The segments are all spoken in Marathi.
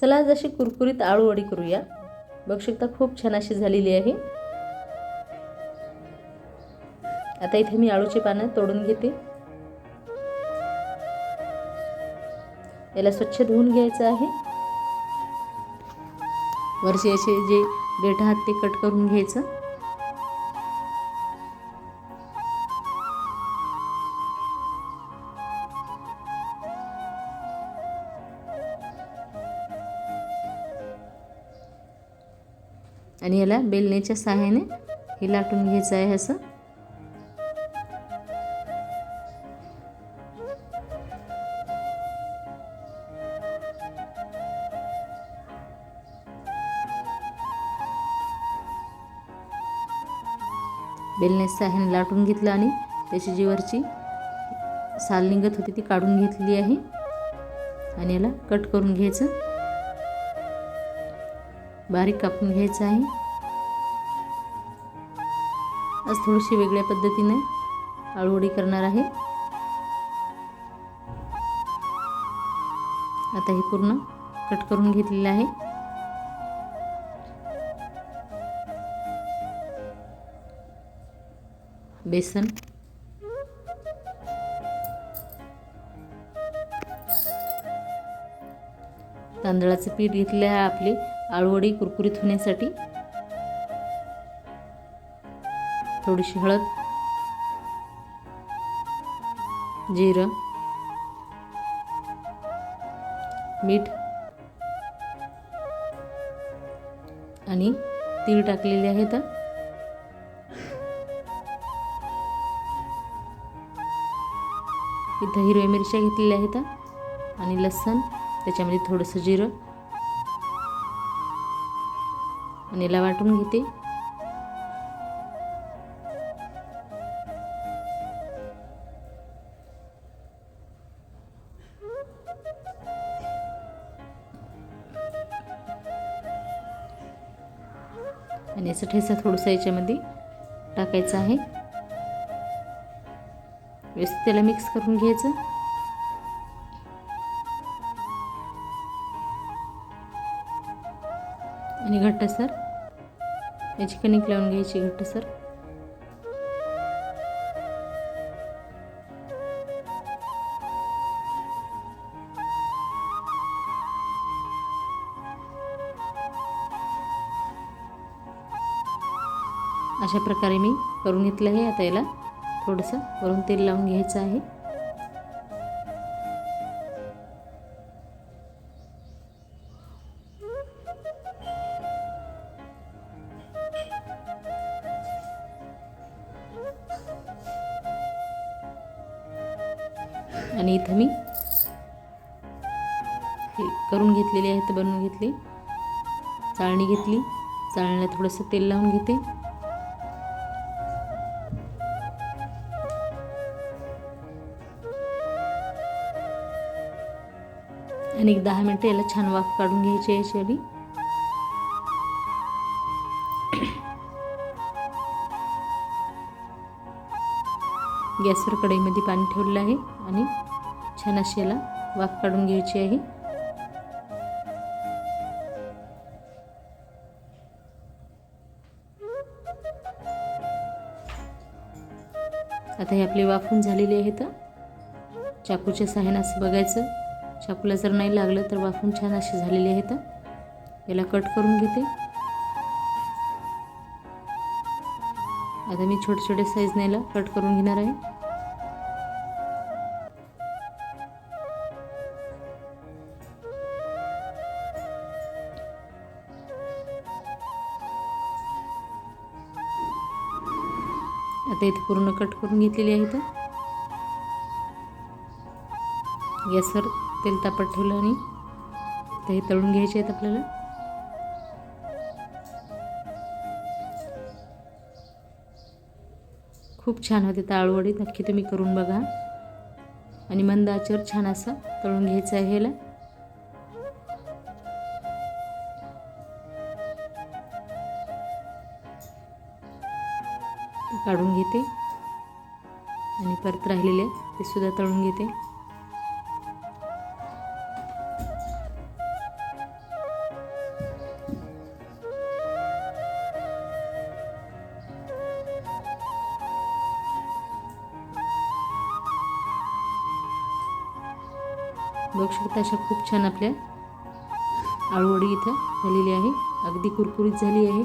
चला जशी कुरकुरीत आळूवडी करूया. बघू शकता खूप छान अशी झालेली आहे. आता इथे मी आळूची पानं तोडून घेते. याला स्वच्छ धुवून घ्यायचं आहे. वरचे असे जे देठ आहात ते कट करून घ्यायचं. आणि याला बेलण्याच्या सहाय्याने हे लाटून घ्यायचं आहे असं. बेलण्याच्या सहाय्याने लाटून घेतलं आणि त्याची जी वरची साल निघत होती ती काढून घेतली आहे. आणि याला कट करून घ्यायचं. बारीक कापून घ्यायचं आहे. आज थोडीशी वेगळ्या पद्धतीने आळूवडी करणार आहे. आता हे पूर्ण कट करून घेतलेलं आहे. बेसन. तांदळाचं पीठ घेतलं आहे आपले. आळूवडी कुरकुरीत होण्यासाठी थोडीशी हळद जिरं मीठ आणि तीळ टाकलेले आहेत. इथं हिरव्या मिरच्या घेतलेल्या आहेत आणि लसण त्याच्यामध्ये थोडंसं जिरं आणि याला वाटून घेते. आणि याचा ठेसा थोडंसं याच्यामध्ये टाकायचा आहे. व्यवस्थित त्याला मिक्स करून घ्यायचं. आणि घट्टसर. याची कणिक लावून घ्यायची घट्टसर अशा प्रकारे मी करून घेतलं आहे आता याला. थोडंसं वरून तेल लावून घ्यायचं आहे. आणि इथं मी हे करून घेतलेले आहेत बनवून घेतले. चाळणी घेतली. चाळणीला थोडंसं तेल लावून घेते. आणि एक दहा मिनटं याला छान वाफ काढून घ्यायची आहे याची आधी गॅसवर कढईमध्ये पाणी ठेवलेलं आहे आणि छान अशी याला वाफ काढून घ्यायची आहे. आता हे आपले वाफून झालेले आहेत. चाकूच्या सहाय्यानं असं बघायचं. चाकूला जर नाही लागलं तर वाफून छान असे झालेले आहेत. याला कट करून घेते. आता मी छोटे छोटे साईज न्यायला कट करून घेणार आहे. आता इथे पूर्ण कट करून घेतलेली आहे तर गॅसवर तेल तापत ठेवलं आणि ते तळून घ्यायचे आहेत आपल्याला. खूप छान होते ताळवडी. नक्की तुम्ही करून बघा. आणि मंद आचेवर छान असं तळून घ्यायचं आहे ह्याला. काढून घेते. आणि परत राहिलेले ते सुद्धा तळून घेते. बघू शकता अशा खूप छान आपल्या आळूवडी इथं झालेली आहे. अगदी कुरकुरीत झाली आहे.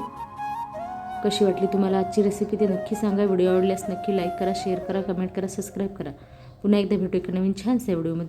कशी वाटली तुम्हाला आजची रेसिपी ते नक्की सांगा. व्हिडिओ आवडल्यास नक्की लाईक करा शेअर करा कमेंट करा सबस्क्राईब करा. पुन्हा एकदा भेटू एका नवीन छानशा व्हिडिओमध्ये